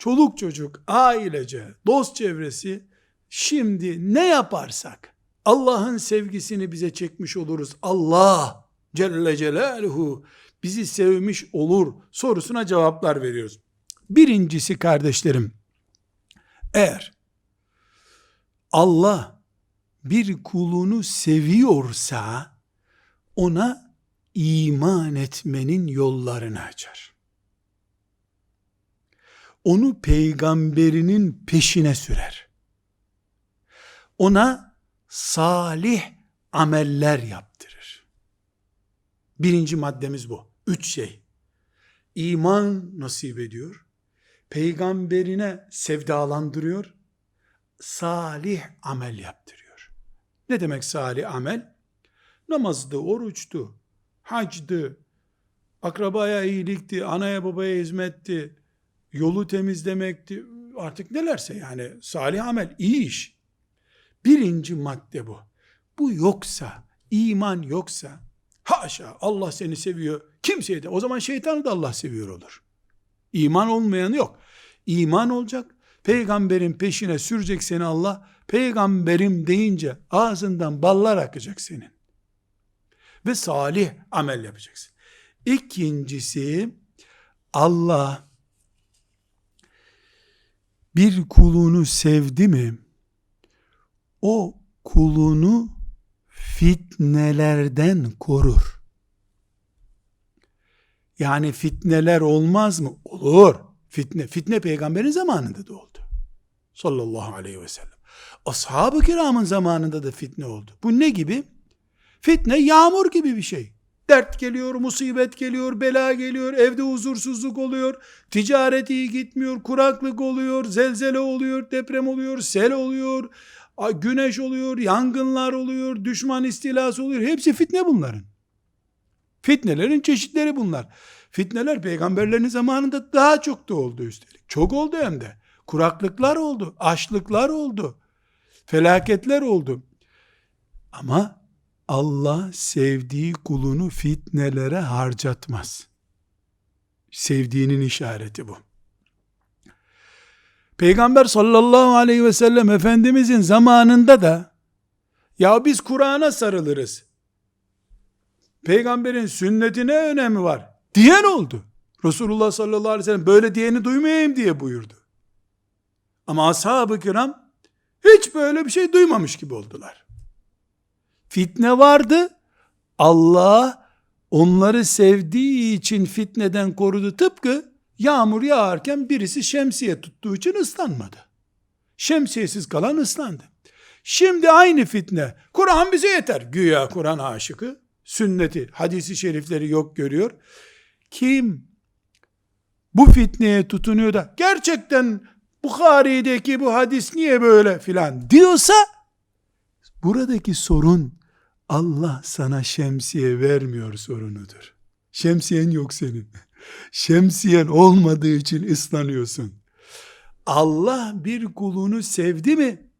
çoluk çocuk, ailece, dost çevresi şimdi ne yaparsak Allah'ın sevgisini bize çekmiş oluruz. Allah Celle Celaluhu bizi sevmiş olur sorusuna cevaplar veriyoruz. Birincisi kardeşlerim, eğer Allah bir kulunu seviyorsa ona iman etmenin yollarını açar. Onu peygamberinin peşine sürer. Ona salih ameller yaptırır. Birinci maddemiz bu. Üç şey. İman nasip ediyor. Peygamberine sevdalandırıyor. Salih amel yaptırıyor. Ne demek salih amel? Namazdı, oruçtu, hacdı, akrabaya iyilikti, anaya babaya hizmetti, yolu temizlemekti, artık nelerse yani salih amel, iyi iş. Birinci madde bu. Bu yoksa, iman yoksa, haşa Allah seni seviyor, kimseye de, o zaman şeytanı da Allah seviyor olur. İman olmayanı yok. İman olacak, peygamberin peşine sürecek seni Allah, peygamberim deyince ağzından ballar akacak senin. Ve salih amel yapacaksın. İkincisi, Allah bir kulunu sevdi mi, o kulunu fitnelerden korur. Yani fitneler olmaz mı? Olur. Fitne, fitne peygamberin zamanında da oldu. Sallallahu aleyhi ve sellem. Ashab-ı kiramın zamanında da fitne oldu. Bu ne gibi? Fitne yağmur gibi bir şey. Dert geliyor, musibet geliyor, bela geliyor, evde huzursuzluk oluyor, ticaret iyi gitmiyor, kuraklık oluyor, zelzele oluyor, deprem oluyor, sel oluyor, güneş oluyor, yangınlar oluyor, düşman istilası oluyor. Hepsi fitne bunların. Fitnelerin çeşitleri bunlar. Fitneler peygamberlerin zamanında daha çok da oldu üstelik. Çok oldu hem de. Kuraklıklar oldu, açlıklar oldu, felaketler oldu. Ama Allah sevdiği kulunu fitnelere harcatmaz. Sevdiğinin işareti bu. Peygamber sallallahu aleyhi ve sellem Efendimizin zamanında da ya biz Kur'an'a sarılırız. Peygamberin sünnetine önemi var. Diyen oldu. Resulullah sallallahu aleyhi ve sellem böyle diyeni duymayayım diye buyurdu. Ama ashab-ı kiram hiç böyle bir şey duymamış gibi oldular. Fitne vardı. Allah onları sevdiği için fitneden korudu. Tıpkı yağmur yağarken birisi şemsiye tuttuğu için ıslanmadı. Şemsiyesiz kalan ıslandı. Şimdi aynı fitne. Kur'an bize yeter. Güya Kur'an aşıkı. Sünneti, hadisi şerifleri yok görüyor. Kim bu fitneye tutunuyor da gerçekten Bukhari'deki bu hadis niye böyle filan diyorsa buradaki sorun Allah sana şemsiye vermiyor sorunudur. Şemsiyen yok senin. Şemsiyen olmadığı için ıslanıyorsun. Allah bir kulunu sevdi mi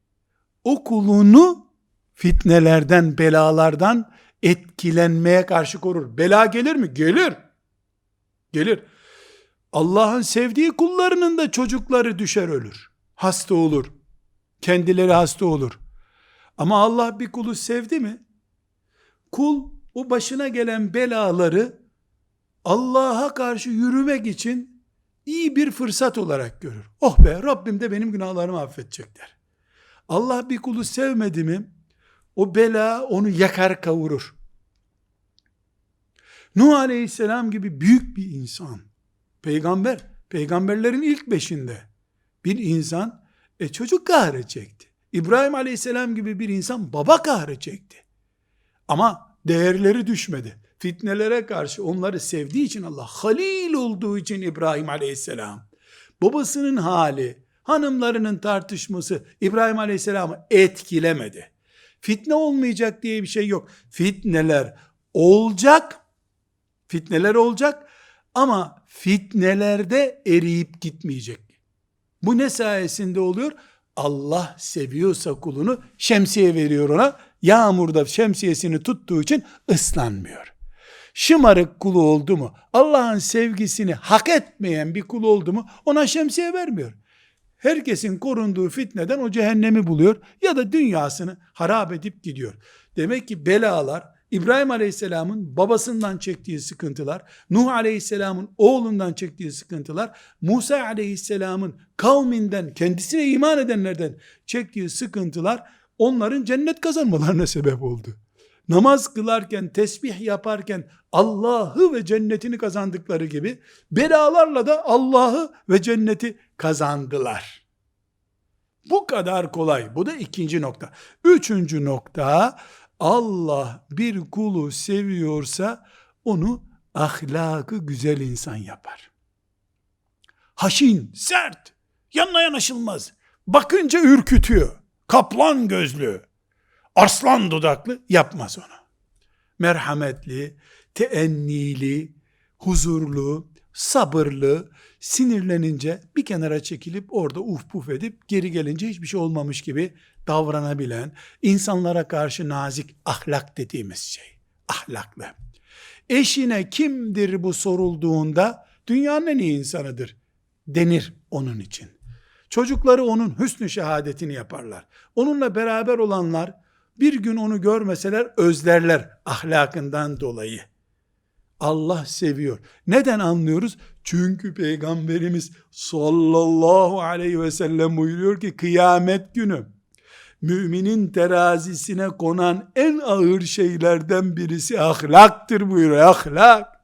o kulunu fitnelerden, belalardan etkilenmeye karşı korur. Bela gelir mi? Gelir. Gelir. Allah'ın sevdiği kullarının da çocukları düşer ölür. Hasta olur. Kendileri hasta olur. Ama Allah bir kulu sevdi mi? Kul o başına gelen belaları Allah'a karşı yürümek için iyi bir fırsat olarak görür. Oh be Rabbim de benim günahlarımı affedecek der. Allah bir kulu sevmedi mi o bela onu yakar kavurur. Nuh aleyhisselam gibi büyük bir insan, peygamber, peygamberlerin ilk beşinde bir insan e, çocuk kahrı çekti. İbrahim aleyhisselam gibi bir insan baba kahrı çekti. Ama değerleri düşmedi. Fitnelere karşı onları sevdiği için Allah, halil olduğu için İbrahim aleyhisselam, babasının hali, hanımlarının tartışması İbrahim aleyhisselamı etkilemedi. Fitne olmayacak diye bir şey yok. Fitneler olacak, fitneler olacak ama fitnelerde eriyip gitmeyecek. Bu ne sayesinde oluyor? Allah seviyorsa kulunu şemsiye veriyor ona. Yağmurda şemsiyesini tuttuğu için ıslanmıyor. şımarık kulu oldu mu, Allah'ın sevgisini hak etmeyen bir kul oldu mu ona şemsiye vermiyor. Herkesin korunduğu fitneden o cehennemi buluyor ya da dünyasını harap edip gidiyor. Demek ki belalar İbrahim Aleyhisselam'ın babasından çektiği sıkıntılar, Nuh Aleyhisselam'ın oğlundan çektiği sıkıntılar, Musa Aleyhisselam'ın kavminden, kendisine iman edenlerden çektiği sıkıntılar onların cennet kazanmalarına sebep oldu. Namaz kılarken, tesbih yaparken Allah'ı ve cennetini kazandıkları gibi belalarla da Allah'ı ve cenneti kazandılar. Bu kadar kolay. Bu da ikinci nokta. Üçüncü nokta Allah bir kulu seviyorsa onu ahlakı güzel insan yapar. Haşin, sert, yanına yanaşılmaz. Bakınca ürkütüyor. Kaplan gözlü, arslan dudaklı yapmaz onu. Merhametli, teennili, huzurlu, sabırlı, sinirlenince bir kenara çekilip orada uf puf edip geri gelince hiçbir şey olmamış gibi davranabilen, insanlara karşı nazik ahlak dediğimiz şey. Ahlaklı. Eşine kimdir bu sorulduğunda dünyanın en iyi insanıdır denir onun için. Çocukları onun hüsnü şehadetini yaparlar. Onunla beraber olanlar bir gün onu görmeseler özlerler ahlakından dolayı. Allah seviyor. Neden anlıyoruz? Çünkü Peygamberimiz sallallahu aleyhi ve sellem buyuruyor ki kıyamet günü müminin terazisine konan en ağır şeylerden birisi ahlaktır buyuruyor. Ahlak.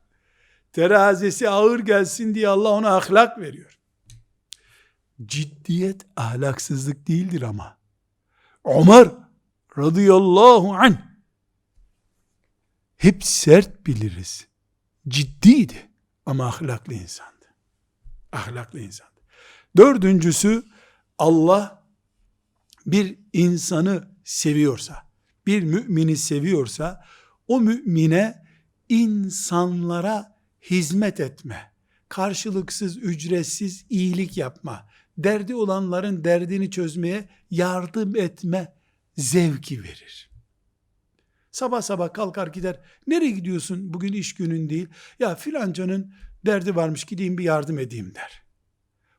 Terazisi ağır gelsin diye Allah ona ahlak veriyor. Ciddiyet ahlaksızlık değildir ama. Ömer radıyallahu anh hep sert biliriz. Ciddiydi ama ahlaklı insandı. Ahlaklı insandı. Dördüncüsü Allah bir insanı seviyorsa, bir mümini seviyorsa o mümine insanlara hizmet etme, karşılıksız, ücretsiz iyilik yapma, derdi olanların derdini çözmeye yardım etme zevki verir. Sabah sabah kalkar gider. Nereye gidiyorsun? Bugün iş günün değil. Ya filancanın derdi varmış gideyim bir yardım edeyim der.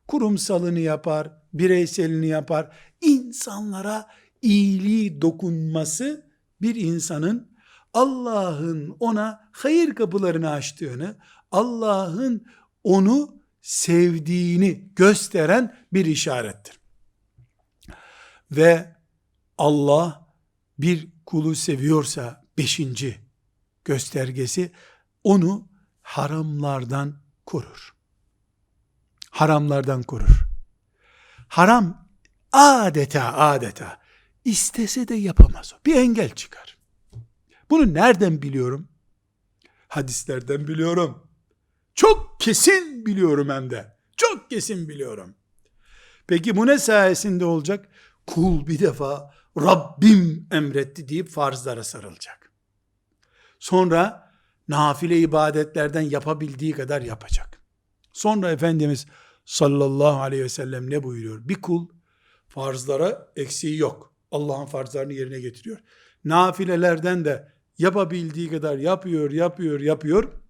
Kurumsalını yapar, bireyselini yapar. İnsanlara iyiliği dokunması bir insanın Allah'ın ona hayır kapılarını açtığını, Allah'ın onu sevdiğini gösteren bir işarettir. Ve Allah bir kulu seviyorsa beşinci göstergesi onu haramlardan korur. Haramlardan korur. Haram adeta adeta istese de yapamaz o. Bir engel çıkar. Bunu nereden biliyorum? Hadislerden biliyorum. Çok kesin biliyorum hem de. Çok kesin biliyorum. Peki bu ne sayesinde olacak? Kul bir defa Rabbim emretti deyip farzlara sarılacak. Sonra nafile ibadetlerden yapabildiği kadar yapacak. Sonra Efendimiz sallallahu aleyhi ve sellem ne buyuruyor? Bir kul farzlara eksiği yok. Allah'ın farzlarını yerine getiriyor. Nafilelerden de yapabildiği kadar yapıyor, yapıyor, yapıyor.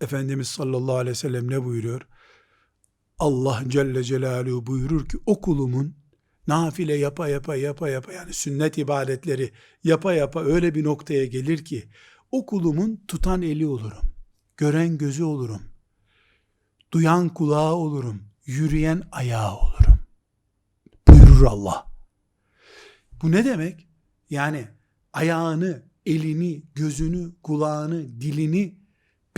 Efendimiz sallallahu aleyhi ve sellem ne buyuruyor? Allah Celle Celaluhu buyurur ki o kulumun nafile yapa yapa yapa yapa yani sünnet ibadetleri yapa yapa öyle bir noktaya gelir ki o kulumun tutan eli olurum. Gören gözü olurum. Duyan kulağı olurum. Yürüyen ayağı olurum. Buyurur Allah. Bu ne demek? Yani ayağını, elini, gözünü, kulağını, dilini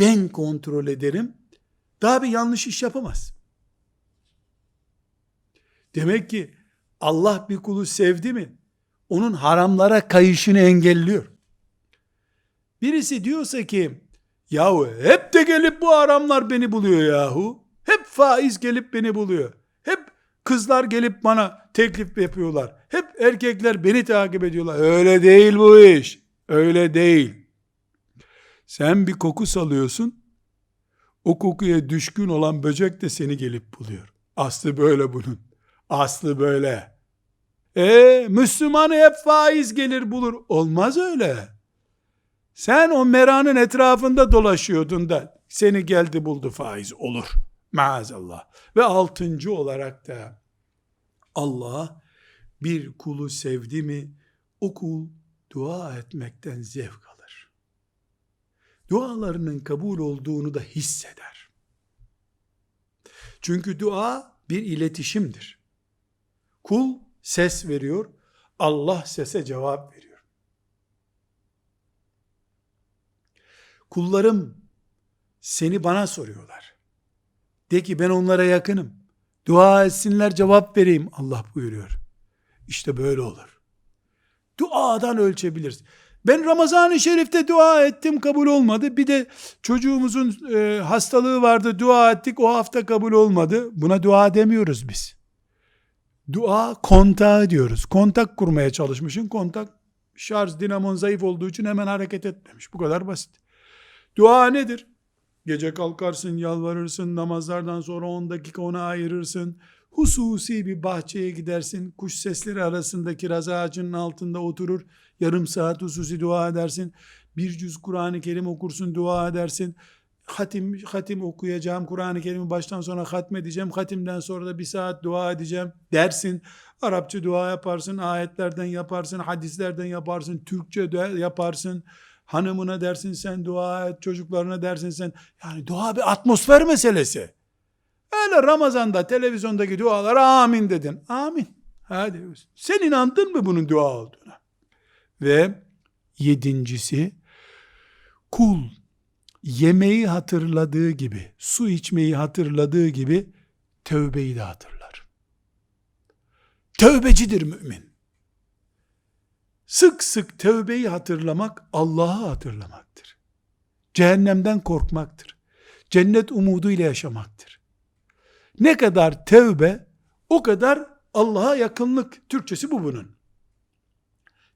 ben kontrol ederim. Daha bir yanlış iş yapamaz. Demek ki Allah bir kulu sevdi mi? Onun haramlara kayışını engelliyor. Birisi diyorsa ki yahu hep de gelip bu haramlar beni buluyor yahu. Hep faiz gelip beni buluyor. Hep kızlar gelip bana teklif yapıyorlar. Hep erkekler beni takip ediyorlar. Öyle değil bu iş. Öyle değil. Sen bir koku salıyorsun. O kokuya düşkün olan böcek de seni gelip buluyor. Aslı böyle bunun. Aslı böyle. E Müslümanı hep faiz gelir bulur. Olmaz öyle. Sen o meranın etrafında dolaşıyordun da seni geldi buldu faiz olur. Maazallah. Ve altıncı olarak da Allah bir kulu sevdi mi o kul dua etmekten zevk. Dualarının kabul olduğunu da hisseder. Çünkü dua bir iletişimdir. Kul ses veriyor, Allah sese cevap veriyor. Kullarım seni bana soruyorlar. De ki ben onlara yakınım. Dua etsinler cevap vereyim Allah buyuruyor. İşte böyle olur. Duadan ölçebiliriz. Ben Ramazan-ı Şerif'te dua ettim kabul olmadı. Bir de çocuğumuzun e, hastalığı vardı dua ettik o hafta kabul olmadı. Buna dua demiyoruz biz. Dua kontağı diyoruz. Kontak kurmaya çalışmışın kontak şarj dinamon zayıf olduğu için hemen hareket etmemiş. Bu kadar basit. Dua nedir? Gece kalkarsın, yalvarırsın, namazlardan sonra 10 dakika ona ayırırsın. Hususi bir bahçeye gidersin, kuş sesleri arasında kiraz ağacının altında oturur, yarım saat hususi dua edersin. Bir cüz Kur'an-ı Kerim okursun, dua edersin. Hatim, hatim okuyacağım, Kur'an-ı Kerim'i baştan sona hatmedeceğim, hatimden sonra da bir saat dua edeceğim dersin. Arapça dua yaparsın, ayetlerden yaparsın, hadislerden yaparsın, Türkçe yaparsın. Hanımına dersin sen dua et, çocuklarına dersin sen. Yani dua bir atmosfer meselesi. Öyle Ramazan'da televizyondaki dualara amin dedin. Amin. Hadi. Sen inandın mı bunun dua olduğuna? Ve yedincisi kul yemeği hatırladığı gibi, su içmeyi hatırladığı gibi tövbeyi de hatırlar. Tövbecidir mümin. Sık sık tövbeyi hatırlamak Allah'ı hatırlamaktır. Cehennemden korkmaktır. Cennet umuduyla yaşamaktır. Ne kadar tövbe o kadar Allah'a yakınlık. Türkçesi bu bunun.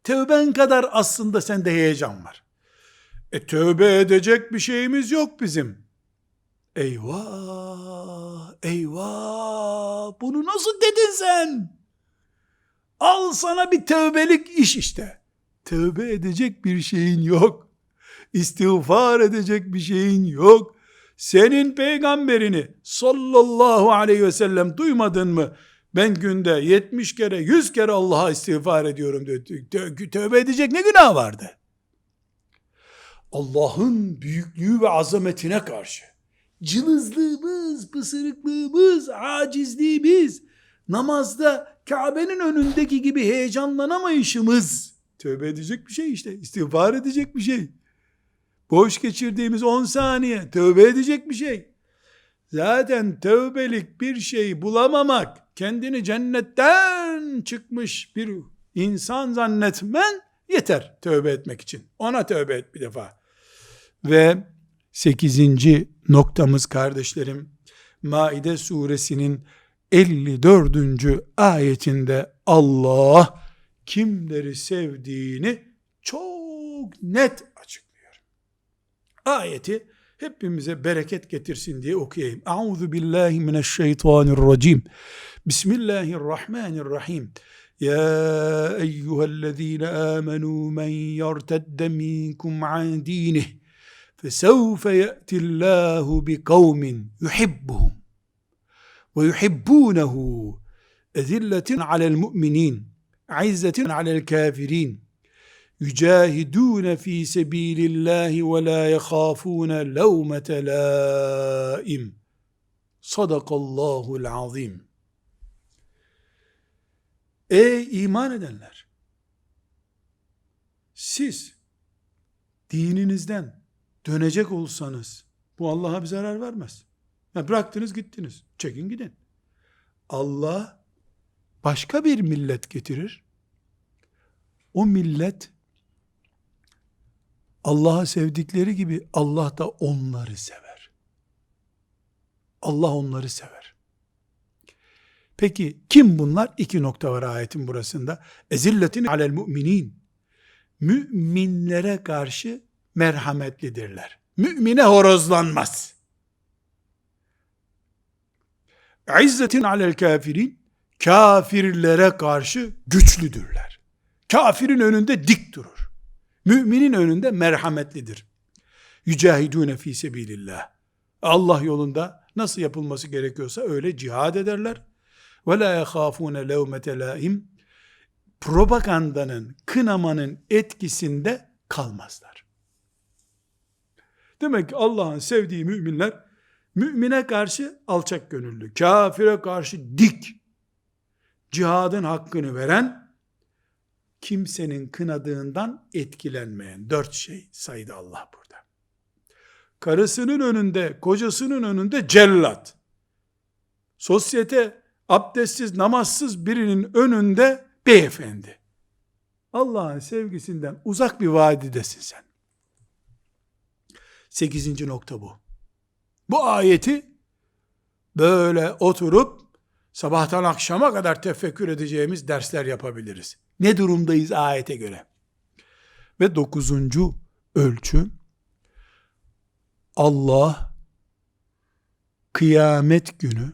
Tövben kadar aslında sende heyecan var. E tövbe edecek bir şeyimiz yok bizim. Eyvah, eyvah, bunu nasıl dedin sen? Al sana bir tövbelik iş işte. Tövbe edecek bir şeyin yok. İstiğfar edecek bir şeyin yok. Senin peygamberini sallallahu aleyhi ve sellem duymadın mı? Ben günde 70 kere 100 kere Allah'a istiğfar ediyorum dedi. Tövbe edecek ne günah vardı? Allah'ın büyüklüğü ve azametine karşı cılızlığımız, pısırıklığımız, acizliğimiz, namazda Kabe'nin önündeki gibi heyecanlanamayışımız tövbe edecek bir şey işte. İstiğfar edecek bir şey. Boş geçirdiğimiz 10 saniye tövbe edecek bir şey. Zaten tövbelik bir şey bulamamak, kendini cennetten çıkmış bir insan zannetmen yeter tövbe etmek için. Ona tövbe et bir defa. Ve sekizinci noktamız kardeşlerim, Maide suresinin 54. ayetinde Allah kimleri sevdiğini çok net. Ayeti hepimize bereket getirsin diye okuyayım. Euzu billahi mineşşeytanirracim. Bismillahirrahmanirrahim. Ya eyyühellezine amenu men yertedde minkum an dinih fesevfe ye'tillahu bi kavmin yuhibbuhum ve yuhibbunehu ezilletin alel mu'minin izzetin alel kafirin yücahidûne fî sebîlillâhi ve lâ yehâfûne levmete lâim sadakallâhul azim Ey iman edenler siz dininizden dönecek olsanız bu Allah'a bir zarar vermez. Ya bıraktınız gittiniz. Çekin gidin. Allah başka bir millet getirir. O millet Allah'ı sevdikleri gibi Allah da onları sever. Allah onları sever. Peki kim bunlar? İki nokta var ayetin burasında. Ezilletin alel müminin. Müminlere karşı merhametlidirler. Mümine horozlanmaz. İzzetin alel kafirin. Kafirlere karşı güçlüdürler. Kafirin önünde dik durur. Müminin önünde merhametlidir. Yücahidûne fî sebilillah. Allah yolunda nasıl yapılması gerekiyorsa öyle cihad ederler. Ve la yehâfûne levmete lâim. Propagandanın, kınamanın etkisinde kalmazlar. Demek ki Allah'ın sevdiği müminler mümine karşı alçak gönüllü, kafire karşı dik, cihadın hakkını veren, kimsenin kınadığından etkilenmeyen dört şey saydı Allah burada. Karısının önünde, kocasının önünde cellat. Sosyete abdestsiz, namazsız birinin önünde beyefendi. Allah'ın sevgisinden uzak bir vadidesin sen. Sekizinci nokta bu. Bu ayeti böyle oturup sabahtan akşama kadar tefekkür edeceğimiz dersler yapabiliriz. Ne durumdayız ayete göre? Ve dokuzuncu ölçü Allah kıyamet günü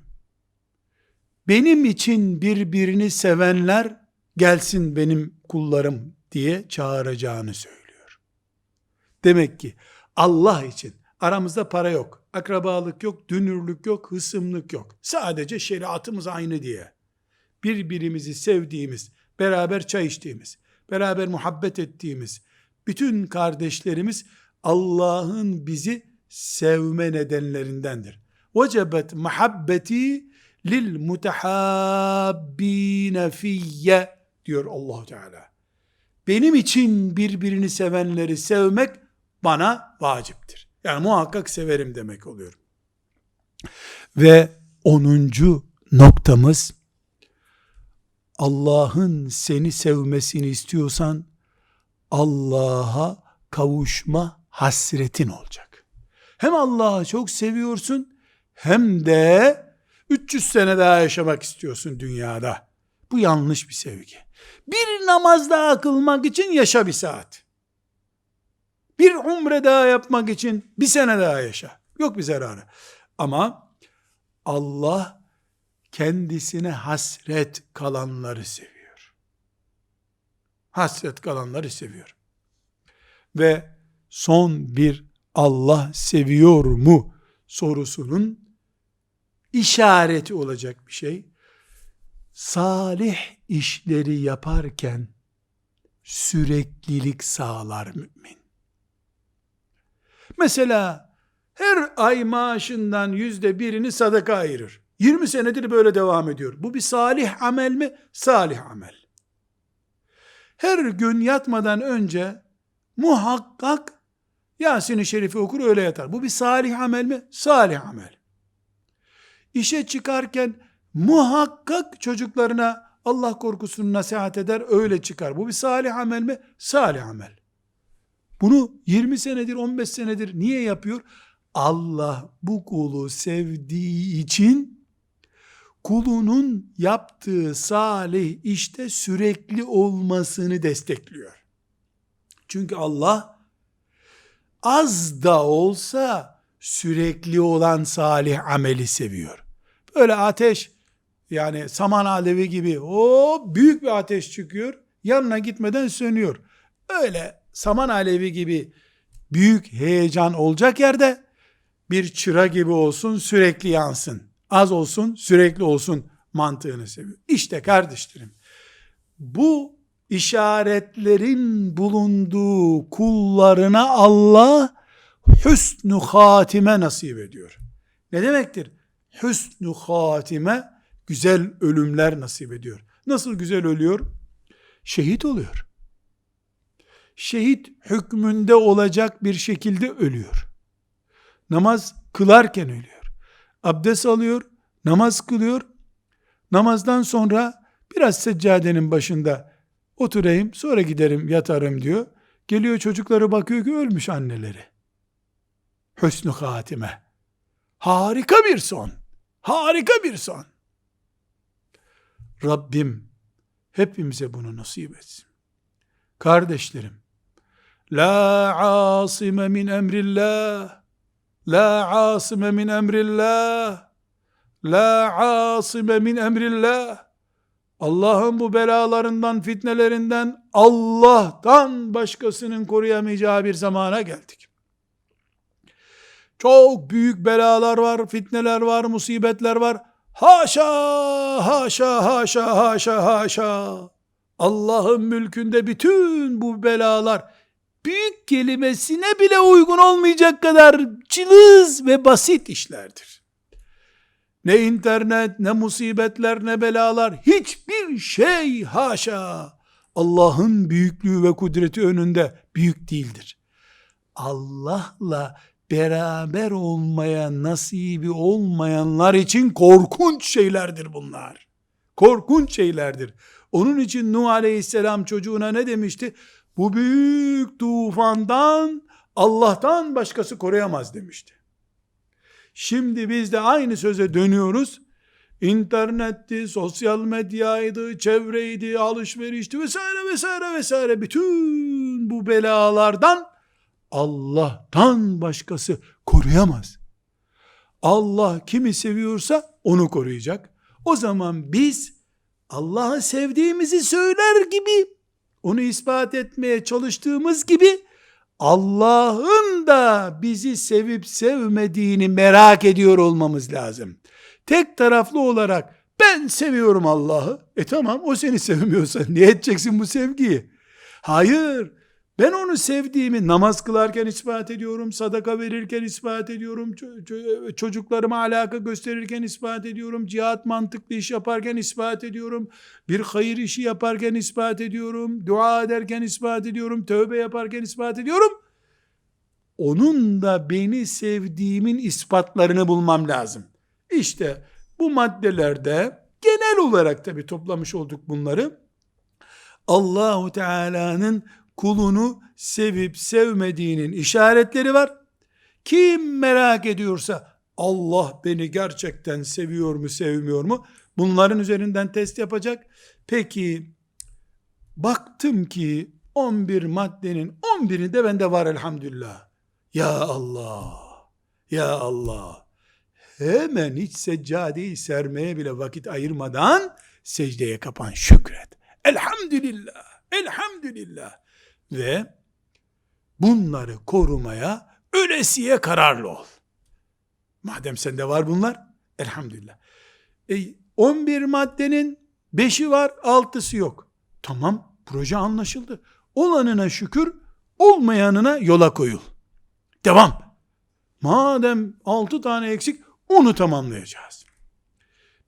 benim için birbirini sevenler gelsin benim kullarım diye çağıracağını söylüyor. Demek ki Allah için aramızda para yok, akrabalık yok, dünürlük yok, hısımlık yok. Sadece şeriatımız aynı diye. Birbirimizi sevdiğimiz, beraber çay içtiğimiz, beraber muhabbet ettiğimiz bütün kardeşlerimiz Allah'ın bizi sevme nedenlerindendir. Vecebet muhabbeti lil mutehabbine fiyye diyor Allahu Teala. Benim için birbirini sevenleri sevmek bana vaciptir. Yani muhakkak severim demek oluyor. Ve onuncu noktamız Allah'ın seni sevmesini istiyorsan Allah'a kavuşma hasretin olacak. Hem Allah'ı çok seviyorsun hem de 300 sene daha yaşamak istiyorsun dünyada. Bu yanlış bir sevgi. Bir namaz daha kılmak için yaşa bir saat. Bir umre daha yapmak için bir sene daha yaşa. Yok bir zararı. Ama Allah kendisine hasret kalanları seviyor. Hasret kalanları seviyor. Ve son bir Allah seviyor mu sorusunun işareti olacak bir şey. Salih işleri yaparken süreklilik sağlar mümin. Mesela her ay maaşından yüzde birini sadaka ayırır. 20 senedir böyle devam ediyor. Bu bir salih amel mi? Salih amel. Her gün yatmadan önce muhakkak Yasin-i Şerif'i okur öyle yatar. Bu bir salih amel mi? Salih amel. İşe çıkarken muhakkak çocuklarına Allah korkusunu nasihat eder öyle çıkar. Bu bir salih amel mi? Salih amel. Bunu 20 senedir 15 senedir niye yapıyor? Allah bu kulu sevdiği için kulunun yaptığı salih işte sürekli olmasını destekliyor. Çünkü Allah az da olsa sürekli olan salih ameli seviyor. Böyle ateş yani saman alevi gibi o büyük bir ateş çıkıyor yanına gitmeden sönüyor. Öyle saman alevi gibi büyük heyecan olacak yerde bir çıra gibi olsun sürekli yansın. Az olsun sürekli olsun mantığını seviyor. İşte kardeşlerim bu işaretlerin bulunduğu kullarına Allah hüsnü hatime nasip ediyor. Ne demektir? Hüsnü hatime güzel ölümler nasip ediyor. Nasıl güzel ölüyor? Şehit oluyor. Şehit hükmünde olacak bir şekilde ölüyor. Namaz kılarken ölüyor. Abdest alıyor, namaz kılıyor. Namazdan sonra biraz seccadenin başında oturayım, sonra giderim, yatarım diyor. Geliyor çocukları bakıyor ki ölmüş anneleri. Hüsnü hatime. Harika bir son. Harika bir son. Rabbim hepimize bunu nasip etsin. Kardeşlerim, La asime min emrillah, La asime min emrillah, La asime min emrillah. Allah'ın bu belalarından, fitnelerinden Allah'tan başkasının koruyamayacağı bir zamana geldik. Çok büyük belalar var, fitneler var, musibetler var. Haşa, haşa, haşa, haşa, haşa. Allah'ın mülkünde bütün bu belalar büyük kelimesine bile uygun olmayacak kadar cılız ve basit işlerdir. Ne internet, ne musibetler, ne belalar, hiçbir şey haşa Allah'ın büyüklüğü ve kudreti önünde büyük değildir. Allah'la beraber olmaya nasibi olmayanlar için korkunç şeylerdir bunlar. Korkunç şeylerdir. Onun için Nuh aleyhisselam çocuğuna ne demişti? Bu büyük tufandan Allah'tan başkası koruyamaz demişti. Şimdi biz de aynı söze dönüyoruz. İnternetti, sosyal medyaydı, çevreydi, alışverişti vesaire vesaire vesaire. Bütün bu belalardan Allah'tan başkası koruyamaz. Allah kimi seviyorsa onu koruyacak. O zaman biz Allah'ı sevdiğimizi söyler gibi onu ispat etmeye çalıştığımız gibi Allah'ın da bizi sevip sevmediğini merak ediyor olmamız lazım. Tek taraflı olarak ben seviyorum Allah'ı. E tamam o seni sevmiyorsa niye edeceksin bu sevgiyi? Hayır. Ben onu sevdiğimi namaz kılarken ispat ediyorum, sadaka verirken ispat ediyorum, çocuklarıma alaka gösterirken ispat ediyorum, cihat mantıklı iş yaparken ispat ediyorum, bir hayır işi yaparken ispat ediyorum, dua ederken ispat ediyorum, tövbe yaparken ispat ediyorum. Onun da beni sevdiğimin ispatlarını bulmam lazım. İşte bu maddelerde genel olarak tabi toplamış olduk bunları. Allahu Teala'nın kulunu sevip sevmediğinin işaretleri var. Kim merak ediyorsa Allah beni gerçekten seviyor mu sevmiyor mu? Bunların üzerinden test yapacak. Peki baktım ki 11 maddenin 11'i de bende var elhamdülillah. Ya Allah, ya Allah. Hemen hiç seccadeyi sermeye bile vakit ayırmadan secdeye kapan şükret. Elhamdülillah, elhamdülillah ve bunları korumaya ölesiye kararlı ol. Madem sende var bunlar, elhamdülillah. E, 11 maddenin 5'i var, 6'sı yok. Tamam, proje anlaşıldı. Olanına şükür, olmayanına yola koyul. Devam. Madem 6 tane eksik, onu tamamlayacağız.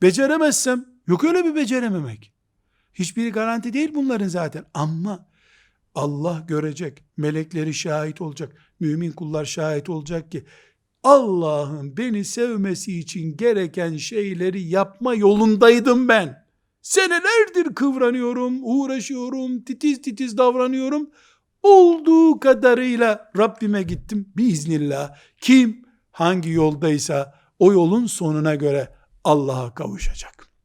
Beceremezsem, yok öyle bir becerememek. Hiçbiri garanti değil bunların zaten. Ama Allah görecek, melekleri şahit olacak, mümin kullar şahit olacak ki Allah'ın beni sevmesi için gereken şeyleri yapma yolundaydım ben. Senelerdir kıvranıyorum, uğraşıyorum, titiz titiz davranıyorum. Olduğu kadarıyla Rabbime gittim biiznillah. Kim hangi yoldaysa o yolun sonuna göre Allah'a kavuşacak.